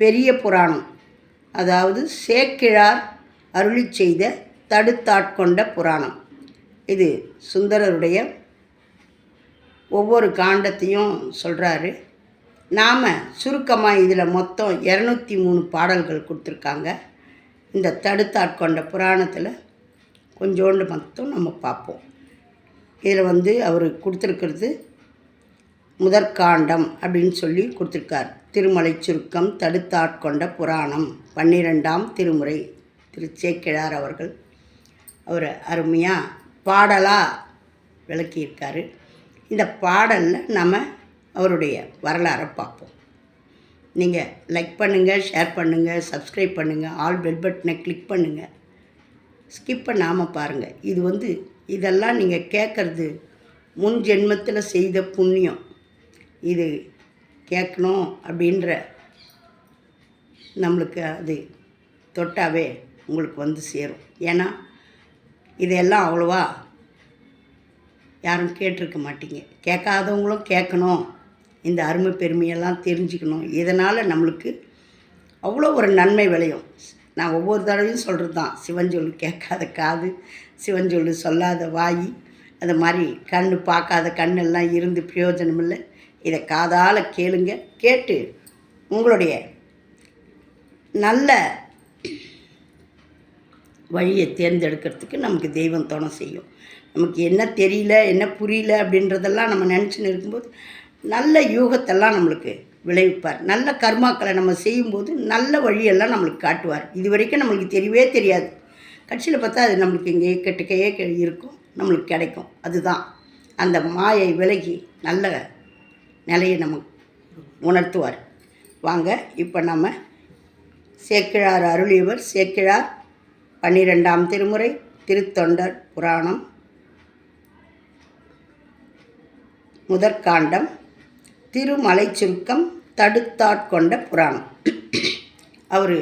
பெரிய புராணம். அதாவது சேக்கிழார் அருளி செய்த தடுத்தாட்கொண்ட புராணம். இது சுந்தரருடைய ஒவ்வொரு காண்டத்தையும் சொல்கிறாரு நாம் சுருக்கமாக இதில் மொத்தம் இரநூத்தி மூணு பாடல்கள் கொடுத்துருக்காங்க. இந்த தடுத்தாட்கொண்ட புராணத்தில் கொஞ்சோண்டு மட்டும் நம்ம பார்ப்போம். இதில் வந்து அவர் கொடுத்துருக்கிறது முதற்காண்டம் அப்படின்னு சொல்லி கொடுத்துருக்கார். திருமலை சுருக்கம் தடுத்தாட்கொண்ட புராணம் பன்னிரெண்டாம் திருமுறை திரு. சேக்கிழார் அவர்கள். அவர் அருமையாக பாடலாக விளக்கியிருக்காரு. இந்த பாடலில் நம்ம அவருடைய வரலாறை பார்ப்போம். நீங்கள் லைக் பண்ணுங்கள் ஷேர் பண்ணுங்கள் சப்ஸ்கிரைப் பண்ணுங்கள் ஆல் பெல் பட்டனை கிளிக் பண்ணுங்கள் ஸ்கிப் பண்ணாமல் பாருங்கள் இது வந்து இதெல்லாம் நீங்கள் கேட்குறது முன் ஜென்மத்தில் செய்த புண்ணியம். இது கேட்கணும் அப்படின்ற நம்மளுக்கு அது தொட்டாவே உங்களுக்கு வந்து சேரும். ஏன்னா இதையெல்லாம் அவ்வளோவா யாரும் கேட்டிருக்க மாட்டீங்க. கேட்காதவங்களும் கேட்கணும். இந்த அருமை பெருமையெல்லாம் தெரிஞ்சுக்கணும். இதனால் நம்மளுக்கு அவ்வளோ ஒரு நன்மை விளையும். நான் ஒவ்வொரு தடவையும் சொல்கிறது தான் சிவஞ்சொல் கேட்காத காது சிவஞ்சொல் சொல்லாத வாய் அது மாதிரி கண் பார்க்காத கண்ணெல்லாம் இருந்து பிரயோஜனம் இல்லை இதை காதால் கேளுங்க கேட்டு உங்களுடைய நல்ல வழியை தேர்ந்தெடுக்கிறதுக்கு நமக்கு தெய்வம் துணை செய்யும். நமக்கு என்ன தெரியல என்ன புரியல அப்படின்றதெல்லாம் நம்ம நினச்சின்னு இருக்கும்போது நல்ல யூகத்தெல்லாம் நம்மளுக்கு விளைவிப்பார். நல்ல கர்மாக்களை நம்ம செய்யும்போது நல்ல வழியெல்லாம் நம்மளுக்கு காட்டுவார். இது வரைக்கும் நம்மளுக்கு தெரியவே தெரியாது. கட்சியில் பார்த்தா அது நம்மளுக்கு இங்கே கெட்டுக்கையே இருக்கும் நம்மளுக்கு கிடைக்கும். அதுதான். அந்த மாயை விலகி நல்ல நிலையை நமக்கு உணர்த்துவார். வாங்க இப்போ நம்ம சேக்கிழார் அருளியவர் சேக்கிழார் பன்னிரெண்டாம் திருமுறை திருத்தொண்டர் புராணம் முதற்காண்டம் திருமலை சுருக்கம் தடுத்தாட்கொண்ட புராணம். அவர்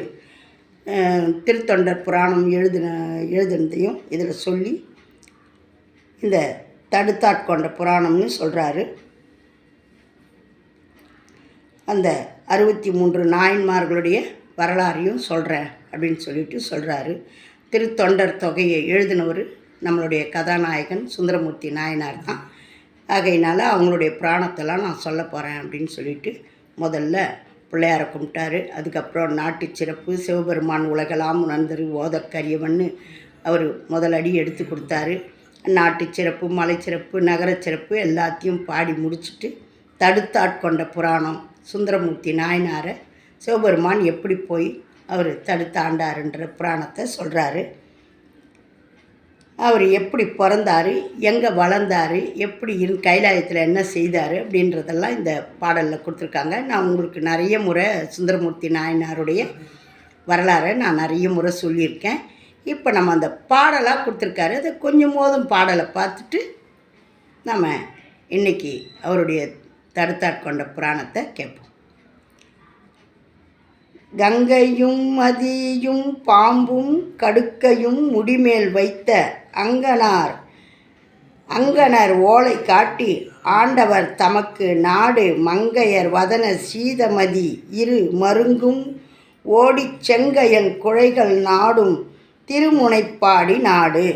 திருத்தொண்டர் புராணம் எழுதின எழுதினதையும் இதில் சொல்லி இந்த தடுத்தாட்கொண்ட புராணம்னு சொல்கிறாரு அந்த அறுபத்தி மூன்று நாயன்மார்களுடைய வரலாறையும் சொல்கிறேன் அப்படின்னு சொல்லிட்டு சொல்கிறாரு திருத்தொண்டர் தொகையை எழுதினவர் நம்மளுடைய கதாநாயகன் சுந்தரமூர்த்தி நாயனார் தான். ஆகையினால அவங்களுடைய புராணத்தெல்லாம் நான் சொல்ல போகிறேன் அப்படின்னு சொல்லிட்டு முதல்ல பிள்ளையாரை கும்பிட்டாரு. அதுக்கப்புறம் நாட்டு சிறப்பு சிவபெருமான் உலகெல்லாம் உணர்ந்தரு ஓதற்கரியவன்னு அவர் முதல் அடி எடுத்து கொடுத்தாரு. நாட்டு சிறப்பு மலை சிறப்பு நகரச் சிறப்பு எல்லாத்தையும் பாடி முடிச்சுட்டு தடுத்தாட்கொண்ட புராணம். சுந்தரமூர்த்தி நாயனாரை சிவபெருமான் எப்படி போய் அவர் தடுத்து ஆண்டாருன்ற புராணத்தை சொல்கிறாரு அவர் எப்படி பிறந்தார் எங்கே வளர்ந்தார் எப்படி இரு கைலாயத்தில் என்ன செய்தார் அப்படின்றதெல்லாம் இந்த பாடலில் கொடுத்துருக்காங்க. நான் உங்களுக்கு நிறைய முறை சுந்தரமூர்த்தி நாயனாருடைய வரலாறை நான் நிறைய முறை சொல்லியிருக்கேன். இப்போ நம்ம அந்த பாடலாக கொடுத்துருக்காரு. அதை கொஞ்சம் போதும் பாடலை பார்த்துட்டு நம்ம இன்னைக்கு அவருடைய தடுத்தாட்கொண்ட புராணத்தை கேட்போம். கங்கையும் மதியும் பாம்பும் கடுக்கையும் முடிமேல் வைத்த அங்கனார் அங்கனர் ஓலை காட்டி ஆண்டவர் தமக்கு நாடு மங்கையர் வதன சீதமதி இரு மருங்கும் ஓடிச் செங்கையன் குழைகள் நாடும் திருமுனைப்பாடி நாடு.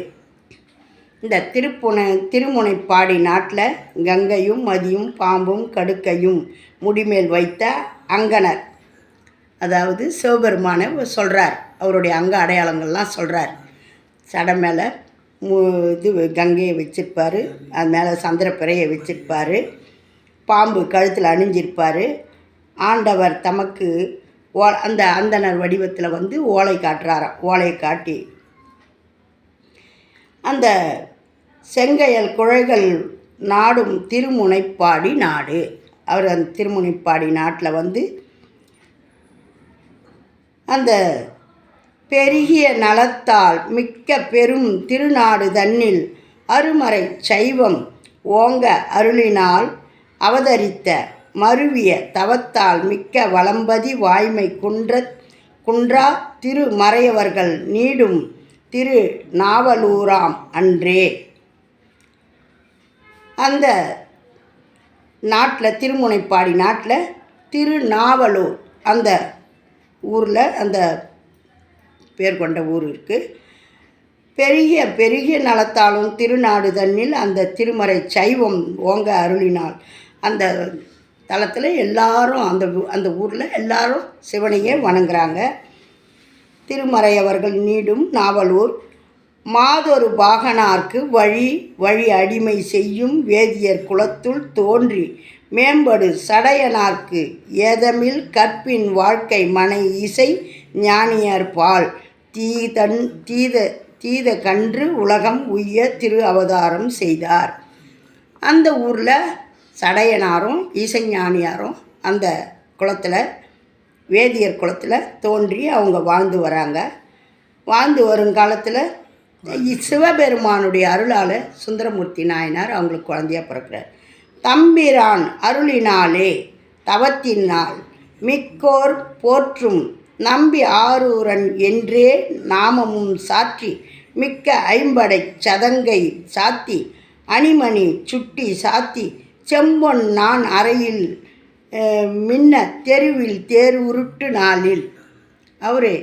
இந்த திருப்புனை திருமுனைப்பாடி நாட்டில் கங்கையும் மதியும் பாம்பும் கடுக்கையும் முடிமேல் வைத்த அங்கனர். அதாவது சிவபெருமானை சொல்கிறார் அவருடைய அங்க அடையாளங்கள்லாம் சொல்கிறார் சடை மேலே மு இது கங்கையை வச்சிருப்பார். அது மேலே சந்திரப்பிறையை வச்சிருப்பார். பாம்பு கழுத்தில் அணிஞ்சிருப்பார். ஆண்டவர் தமக்கு ஓ அந்த அந்தனர் வடிவத்தில் வந்து ஓலை காட்டுறாராம். ஓலையை காட்டி அந்த செங்கையல் குழைகள் நாடும் திருமுனைப்பாடி நாடு. அவர் அந்த திருமுனைப்பாடி நாட்டில் வந்து அந்த பெருகிய நலத்தால் மிக்க பெரும் திருநாடு தன்னில் அருமறை சைவம் ஓங்க அருளினால் அவதரித்த மருவிய தவத்தால் மிக்க வளம்பதி வாய்மை குன்ற குன்றா திருமறையவர்கள் நீடும் திரு நாவலூராம் அன்றே. அந்த நாட்டில் திருமுனைப்பாடி நாட்டில் திருநாவலூர் அந்த ஊரில் அந்த பேர் கொண்ட ஊர் இருக்குது பெருகிய பெருகிய நலத்தாலும் திருநாடு தன்னில் அந்த திருமறை சைவம் ஓங்க அருளினால் அந்த தலத்தில் எல்லாரும் அந்த அந்த ஊரில் எல்லாரும் சிவனையே வணங்குறாங்க. திருமறையவர்கள் நீடும் நாவலூர் மாதொரு பாகனார்க்கு வழி வழி அடிமை செய்யும் வேதியர் குலத்துள் தோன்றி மேம்படு சடையனார்க்கு ஏதமில் கற்பின் வாழ்க்கை மனை இசை ஞானியர் பால். தீதன் தீத தீத கன்று உலகம் உய்ய திரு அவதாரம் செய்தார். அந்த ஊரில் சடையனாரும் இசைஞானியாரும் அந்த குளத்தில் வேதியர் குளத்தில் தோன்றி அவங்க வாழ்ந்து வராங்க. வாழ்ந்து வரும் காலத்தில் சிவபெருமானுடைய அருளால் சுந்தரமூர்த்தி நாயனார் அவங்களுக்கு குழந்தையா பிறக்கிறார். தம்பிரான் அருளினாலே தவத்தினால் மிக்கோர் போற்றும் நம்பி ஆரூரன் என்றே நாமமும் சாற்றி மிக்க ஐம்படை சதங்கை சாத்தி அணிமணி சுட்டி சாத்தி செம்பொன் நான் அறையில் மின்ன தெருவில் தேர் உருட்டு நாளில். அவரே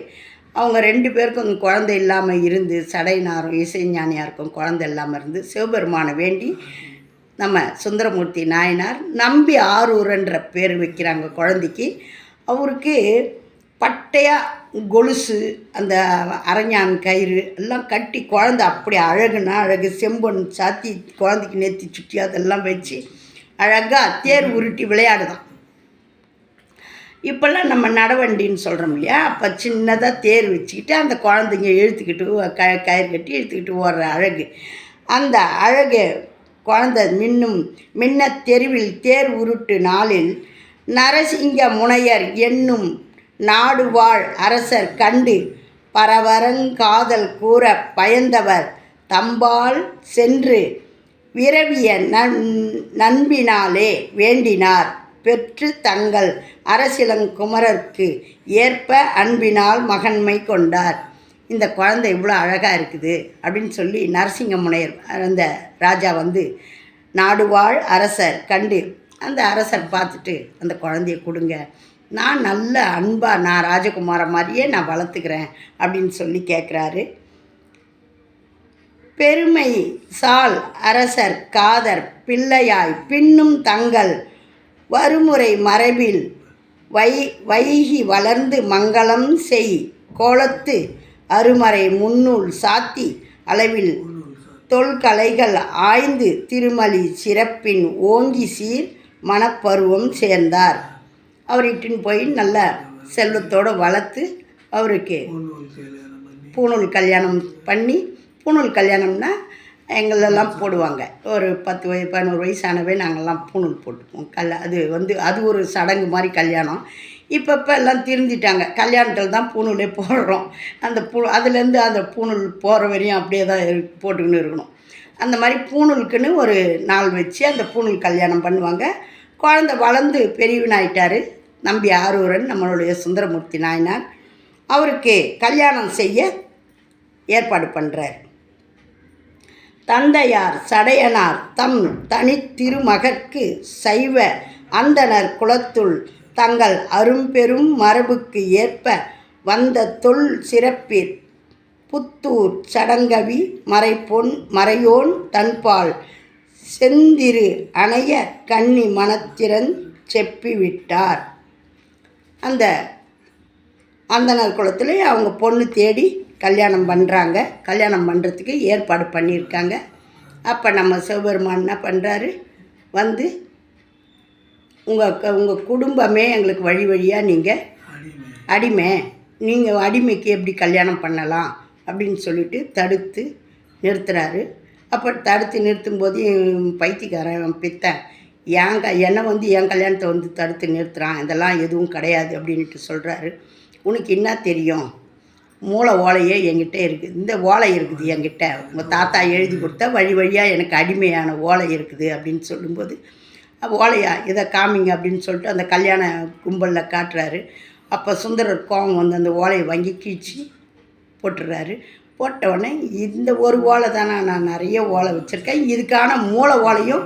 அவங்க ரெண்டு பேருக்கும் குழந்தை இல்லாமல் இருந்து சடையனாரும் இசைஞானியாருக்கும் குழந்தை இல்லாமல் இருந்து சிவபெருமானை வேண்டி நம்ம சுந்தரமூர்த்தி நாயனார் நம்பி ஆரூரன்ற பேர் வைக்கிறாங்க குழந்தைக்கு. அவருக்கு பட்டையாக கொலுசு அந்த அரஞ்சான் கயிறு எல்லாம் கட்டி குழந்தை அப்படி அழகுனா அழகு செம்பொன் சாத்தி குழந்தைக்கு நெத்தி சுட்டி அதெல்லாம் வச்சு அழகாக தேர் உருட்டி விளையாடுதான். இப்போல்லாம் நம்ம நடவண்டின்னு சொல்கிறோம் இல்லையா? அப்போ சின்னதாக தேர் வச்சுக்கிட்டு அந்த குழந்தைங்க இழுத்துக்கிட்டு க கயிறு கட்டி இழுத்துக்கிட்டு ஓடுற அழகு. அந்த அழகு குழந்தை மின்னும் மின்ன தெருவில் தேர் உருட்டு நாளில் நரசிங்க முனையர் என்னும் நாடு வாழ் அரசர் கண்டு பரவரங்காதல் கூற பயந்தவர் தம்பால் சென்று விரவிய நன் நண்பினாலே வேண்டினார். பெற்று தங்கள் அரசிலங்குமரருக்கு ஏற்ப அன்பினால் மகன்மை கொண்டார். இந்த குழந்தை இவ்வளோ அழகாக இருக்குது அப்படின்னு சொல்லி நரசிங்க முனையர் அந்த ராஜா வந்து நாடுவாழ் அரசர் கண்டு அந்த அரசர் பார்த்துட்டு அந்த குழந்தைய கொடுங்க. நான் நல்ல அன்பாக நான் ராஜகுமார மாதிரியே நான் வளர்த்துக்கிறேன் அப்படின்னு சொல்லி கேட்குறாரு பெருமை சால் அரசர் காதர் பிள்ளையாய் பின்னும் தங்கள் வருமுறை மரபில் வை வைகி வளர்ந்து மங்களம் செய். கோலத்து அருமறை முன்னூல் சாத்தி அளவில் தொல்கலைகள் ஆய்ந்து திருமலி சிறப்பின் ஓங்கி சீர் மணப்பருவம் சேர்ந்தார். அவர் இட்டுன்னு போய் நல்ல செல்வத்தோடு வளர்த்து அவருக்கு பூணூல் கல்யாணம் பண்ணி. பூணூல் கல்யாணம்னா எங்களெல்லாம் போடுவாங்க. ஒரு பத்து வயசு பதினோரு வயசானவே நாங்கள்லாம் பூணூல் போட்டுப்போம். கல் அது வந்து அது ஒரு சடங்கு மாதிரி கல்யாணம். இப்போ இப்போ எல்லாம் திருந்திட்டாங்க. கல்யாணத்தில் தான் பூணூலே போடுறோம். அந்த பூ அதுலேருந்து அந்த பூணூல் போகிற வரையும் அப்படியே தான் இரு- போட்டுக்கின்னு இருக்கணும். அந்த மாதிரி பூணூலுக்குன்னு ஒரு நாள் வச்சு அந்த பூணூல் கல்யாணம் பண்ணுவாங்க. குழந்தை வளர்ந்து பெரியவனாயிட்டார் நம்பி ஆரூரன் நம்மளுடைய சுந்தரமூர்த்தி நாயனார். அவருக்கு கல்யாணம் செய்ய ஏற்பாடு பண்ணுறாரு தந்தையார் சடையனார் தம் தனித்திருமகற்கு சைவ அந்தணர் குலத்துள் தங்கள் அரும்பெரும் மரபுக்கு ஏற்ப வந்த தொல் சிறப்பிற் புத்தூர் சடங்கவி மறைப்பொன் மறையோன் தன்பால் செந்திரு அணைய கன்னி மனத்திறன் செப்பிவிட்டார். அந்த அந்தனர் குளத்திலே அவங்க பொண்ணு தேடி கல்யாணம் பண்ணுறாங்க கல்யாணம் பண்ணுறதுக்கு ஏற்பாடு பண்ணியிருக்காங்க. அப்போ நம்ம சிவபெருமான் என்ன பண்ணுறாரு வந்து உங்கள் உங்கள் குடும்பமே எங்களுக்கு வழி வழியாக நீங்கள் அடிமை. நீங்கள் அடிமைக்கு எப்படி கல்யாணம் பண்ணலாம்? அப்படின்னு சொல்லிட்டு தடுத்து நிறுத்துறாரு. அப்போ தடுத்து நிறுத்தும்போது பைத்தியக்காரன் பித்தன் ஏன் க என்னை வந்து என் கல்யாணத்தை வந்து தடுத்து நிறுத்துகிறான் இதெல்லாம் எதுவும் கிடையாது அப்படின்ட்டு சொல்கிறாரு உனக்கு என்ன தெரியும்? மூளை ஓலையே என்கிட்ட இருக்குது இந்த ஓலை இருக்குது என்கிட்ட. உங்கள் தாத்தா எழுதி கொடுத்தா வழி வழியாக எனக்கு அடிமையான ஓலை இருக்குது அப்படின்னு சொல்லும்போது ஓலையா? இதை காமிங்க அப்படின்னு சொல்லிட்டு அந்த கல்யாண கும்பலில் காட்டுறாரு. அப்போ சுந்தரர் கோவம் வந்து அந்த ஓலையை வாங்கி கீழ்ச்சி போட்டுடுறாரு போட்ட உடனே இந்த ஒரு ஓலை தானே? நான் நிறைய ஓலை வச்சுருக்கேன். இதுக்கான மூளை ஓலையும்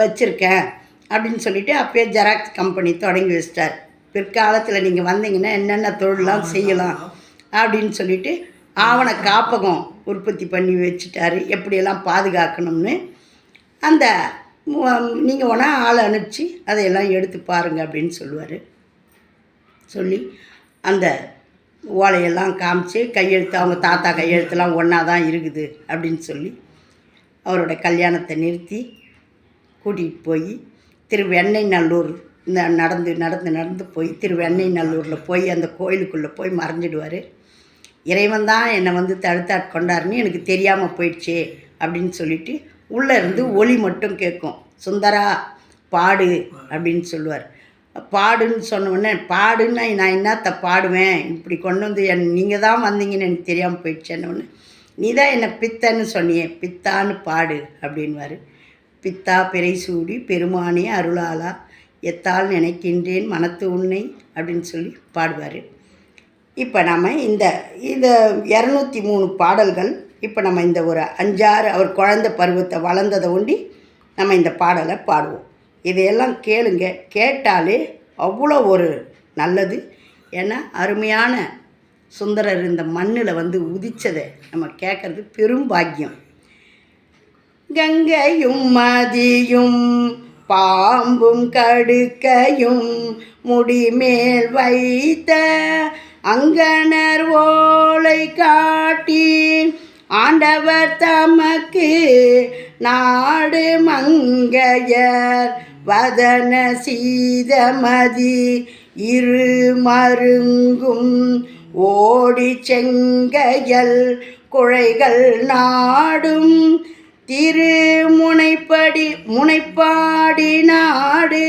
வச்சுருக்கேன் அப்படின்னு சொல்லிவிட்டு அப்போயே ஜெராக்ஸ் கம்பெனி தொடங்கி வச்சிட்டார். பிற்காலத்தில் நீங்கள் வந்தீங்கன்னா என்னென்ன தொழிலாம் செய்யலாம்? அப்படின்னு சொல்லிட்டு ஆவண காப்பகம் உற்பத்தி பண்ணி வச்சுட்டாரு. எப்படியெல்லாம் பாதுகாக்கணும்னு. அந்த நீங்கள் ஒன்றா ஆளை அனுப்பிச்சு அதையெல்லாம் எடுத்து பாருங்கள் அப்படின்னு சொல்லுவார். சொல்லி அந்த ஓலையெல்லாம் காமிச்சு கையெழுத்து அவங்க தாத்தா கையெழுத்துலாம் ஒன்றா தான் இருக்குது அப்படின்னு சொல்லி அவரோட கல்யாணத்தை நிறுத்தி கூட்டிகிட்டு போய் திரு வெண்ணெய்நல்லூர் இந்த நடந்து நடந்து நடந்து போய் திரு வெண்ணெய்நல்லூரில் போய் அந்த கோயிலுக்குள்ளே போய் மறைஞ்சிடுவார். இறைவன் தான் என்னை வந்து தடுத்தாட் கொண்டாருன்னு எனக்கு தெரியாமல் போயிடுச்சே அப்படின்னு சொல்லிட்டு உள்ளே இருந்து ஒளி மட்டும் கேட்கும். சுந்தரா பாடு அப்படின்னு சொல்லுவார். பாடுன்னு சொன்ன உடனே பாடுன்னா நான் என்னத்த பாடுவேன்? இப்படி கொண்டு வந்து என் நீங்கள் தான் வந்தீங்கன்னு எனக்கு தெரியாமல் போயிடுச்சேன்னு ஒன்று நீ தான் என்னை பித்தன்னு சொன்னியே பித்தான்னு பாடு அப்படின்வாரு பித்தா பிறை சூடி பெருமானே அருளாளா எத்தால் நினைக்கின்றேன் மனத்து உன்னை அப்படின்னு சொல்லி பாடுவார். இப்போ நம்ம இந்த இந்த இரநூத்தி மூணு பாடல்கள் இப்போ நம்ம இந்த ஒரு அஞ்சாறு அவர் குழந்தை பருவத்தை வளர்ந்ததை ஒண்டி நம்ம இந்த பாடலை பாடுவோம். இதையெல்லாம் கேளுங்க. கேட்டாலே அவ்வளோ ஒரு நல்லது. ஏன்னா அருமையான சுந்தரர் இந்த மண்ணில் வந்து உதித்ததை நம்ம கேட்குறது பெரும் பாக்கியம். கங்கையும் மதியும் பாம்பும் கடுக்கையும் முடிமேல் வைத்த அங்கனர் ஓலை காட்டி ஆண்டவர் தமக்கு நாடு மங்கையர். வதன சீதமதி இரு மருங்கும் ஓடி செங்கையல் குழைகள் நாடும். திருமுனைப்படி முனைப்பாடி நாடு.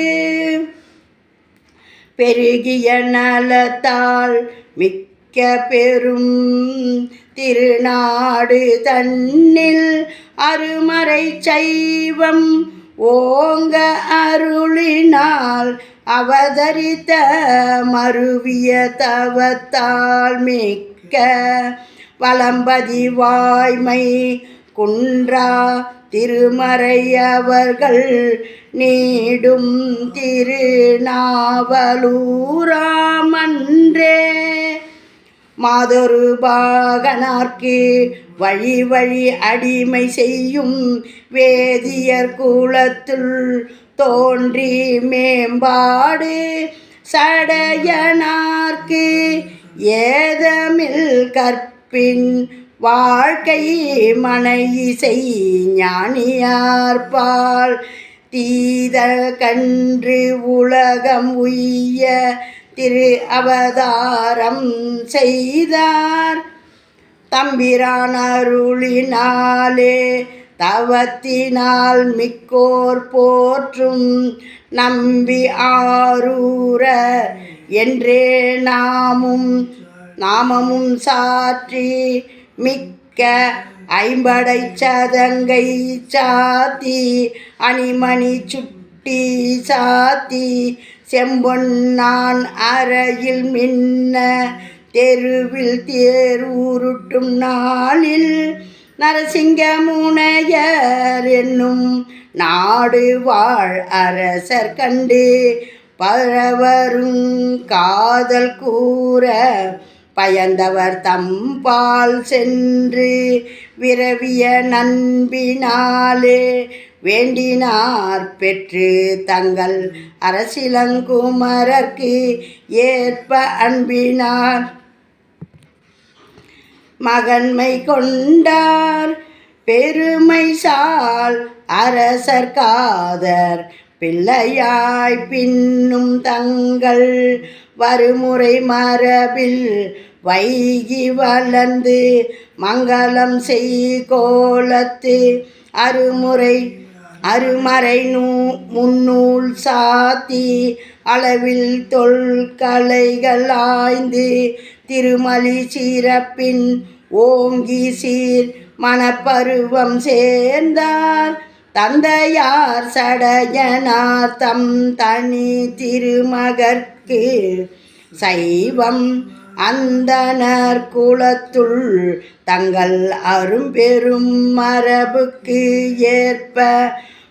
பெருகிய நலத்தால் மிக்க பெரும் திருநாடு தன்னில் அருமறை சைவம் ஓங்க அருளினால் அவதரித்த மருவிய தவத்தால் மிக்க வளம்பதி வாய்மை குன்றா திருமறையவர்கள் நீடும் திருநாவலூராமன்றே. மாதொரு பாகனார்க்கு வழி வழி அடிமை செய்யும் வேதியர் குலத்துள் தோன்றி மேம்பாடு சடையனார்க்கு ஏதமில் கற்பின் வாழ்க்கை மனை இசை ஞானியார்பால் தீத கன்று உலகம் உய்ய திரு அவதாரம் செய்தார். தம்பிரான் அருளினாலே தவத்தினால் மிக்கோர் போற்றும் நம்பி ஆரூர என்றே நாமும் நாமமும் சாற்றி மிக்க ஐம்படை சதங்கை சாத்தி அணிமணி சுட்டி சாத்தி செம்பொன்னான் அறையில் மின்ன தெருவில் தேரூருட்டும் நாளில் நரசிங்க முனையர் என்னும் நாடு வாழ் அரசர் கண்டு பரவரும் காதல் கூற பயந்தவர் தம்பால் சென்று விரவிய நண்பினாலே வேண்டினார் பெற்று தங்கள் அரசிலங்குமரர்க்கு ஏற்ப அன்பினார். மகன்மை கொண்டார் பெருமை சால் அரசர் காதர் பிள்ளையாய் பின்னும் தங்கள் வருமுறை மரபில் வைகி வளர்ந்து மங்களம் செய் கோலத்து அருமுறை அருமறை நூ முன்னூல் சாத்தி அளவில் தொல்கலைகள் ஆய்ந்து திருமலி சிறப்பின் ஓங்கி சீர் மணப்பருவம் சேர்ந்தார். தந்தையார் சடையனார் தம் தனி திருமகற்கு சைவம் அந்தனர் குலத்துள் தங்கள் அரும்பெரும் மரபுக்கு ஏற்ப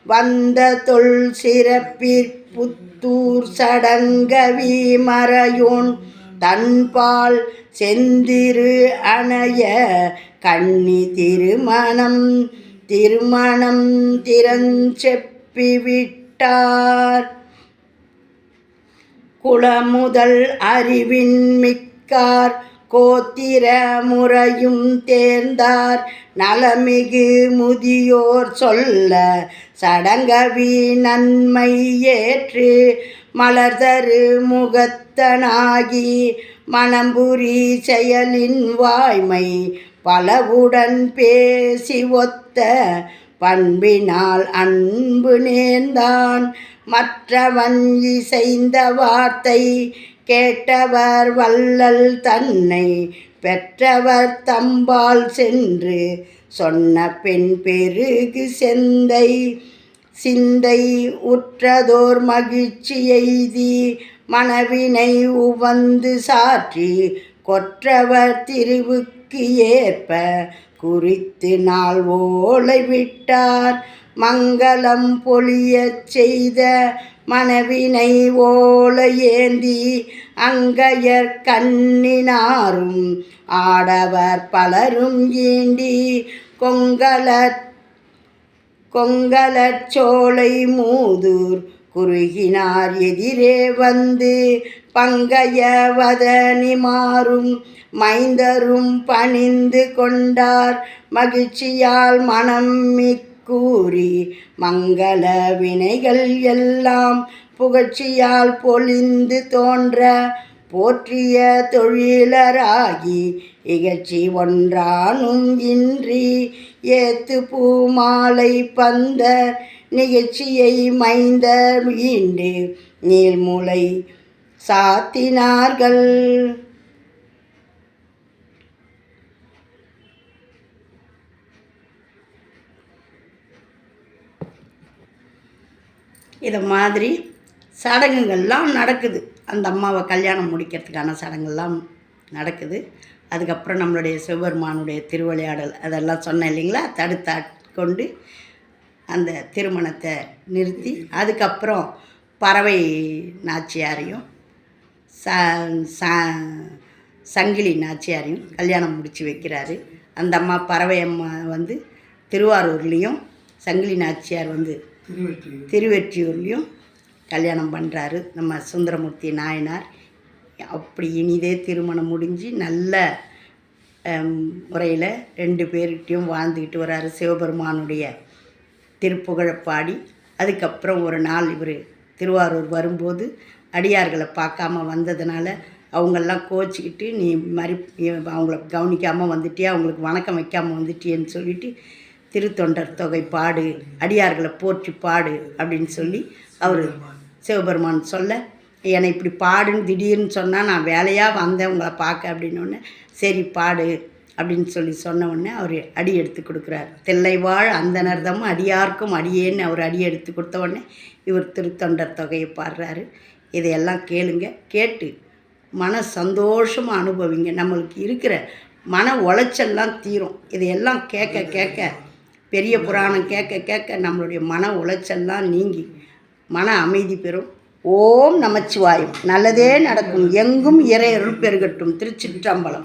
வந்த தொல் சிறப்பிற் புத்தூர் சடங்கவி மறையோன் தன்பால் செந்திரு அணைய கண்ணி திருமணம் திருமணம் திறஞ்செப்பி விட்டார். குளமுதல் அறிவின் மிக்கார் கோத்திர முறையும் தேர்ந்தார். நலமிகு முதியோர் சொல்ல சடங்கவி நன்மை ஏற்று மலர்தரு முகத்தனாகி மணம்புரி செயலின் வாய்மை பலவுடன் பேசி ஒத்த பண்பினால் அன்பு நேர்ந்தான். மற்றவன் இசைந்த வார்த்தை கேட்டவர் வள்ளல் தன்னை பெற்றவர் தம்பால் சென்று சொன்ன பெண் பெருகு செந்தை. சிந்தை உற்றதோர் மகிழ்ச்சி எய்தி மனவினை உவந்து சாற்றி கொற்றவர் திருவுக்கு ஏற்ப குறித்து நாள் ஓலை விட்டார். மங்களம் பொழியச் செய்த மனவினை ஓல ஏந்தி அங்கையர் கண்ணினாரும் ஆடவர் பலரும் ஈண்டி கொங்கல கொங்கலச்சோலை மூதூர் குறுகினார் எதிரே வந்து பங்கையவதனி மாறும் மைந்தரும் பணிந்து கொண்டார் மகிழ்ச்சியால் மனம் கூறி மங்கள வினைகள் எல்லாம் புகழ்ச்சியால் பொழிந்து தோன்ற போற்றிய தொழிலராகி இகழ்ச்சி ஒன்றானும் இன்றி ஏத்து பூமாலை பந்த நிகழ்ச்சியை மைந்த மீண்டு நீள்முலை சாத்தினார்கள். இது மாதிரி சடங்குகள்லாம் நடக்குது. அந்த அம்மாவை கல்யாணம் முடிக்கிறதுக்கான சடங்கெல்லாம் நடக்குது. அதுக்கப்புறம் நம்மளுடைய சிவபெருமானுடைய திருவிளையாடல் அதெல்லாம் சொன்னேன் இல்லைங்களா? தடுத்தா கொண்டு அந்த திருமணத்தை நிறுத்தி அதுக்கப்புறம் பறவை நாச்சியாரையும் ச ச சங்கிலி நாச்சியாரையும் கல்யாணம் முடித்து வைக்கிறாரு. அந்த அம்மா பறவை அம்மா வந்து திருவாரூர்லேயும் சங்கிலி நாச்சியார் வந்து திருவெற்றியூர்லேயும் கல்யாணம் பண்ணுறாரு நம்ம சுந்தரமூர்த்தி நாயனார். அப்படி இனிதே திருமணம் முடிஞ்சு நல்ல முறையில் ரெண்டு பேர்கிட்டையும் வாழ்ந்துக்கிட்டு வராரு. சிவபெருமானுடைய திருப்புகழை பாடி அதுக்கப்புறம் ஒரு நாள் இவர் திருவாரூர் வரும்போது அடியார்களை பார்க்காம வந்ததுனால அவங்கெல்லாம் கோச்சிக்கிட்டு நீ மாதிரி அவங்கள கவனிக்காமல் வந்துட்டியே? அவங்களுக்கு வணக்கம் வைக்காமல் வந்துட்டியேன்னு சொல்லிட்டு திருத்தொண்டர் தொகை பாடு அடியார்களை போற்றி பாடு அப்படின்னு சொல்லி அவர் சிவபெருமான் சொல்ல என்னை இப்படி பாடுன்னு திடீர்னு சொன்னால் நான் வேலையாக வந்தேன் உங்களை பார்க்க அப்படின்னோடனே சரி பாடு அப்படின்னு சொல்லி சொன்ன உடனே அவர் அடி எடுத்து கொடுக்குறார். தில்லைவாழ் அந்தனர்தம் அடியார்க்கும் அடியேன்னு அவர் அடி எடுத்து கொடுத்த உடனே இவர் திருத்தொண்டர் தொகையை பாடுறாரு. இதையெல்லாம் கேளுங்க கேட்டு மன சந்தோஷமாக அனுபவிங்க. நம்மளுக்கு இருக்கிற மன உளைச்சல்லாம் தீரும். இதையெல்லாம் கேட்க கேட்க பெரிய புராணம் கேட்க கேட்க நம்மளுடைய மன உளைச்சல்லாம் நீங்கி மன அமைதி பெறும். ஓம் நமச்சிவாயம். நல்லதே நடக்கும். எங்கும் இறையருள் பெருகட்டும். திருச்சிற்றம்பலம்.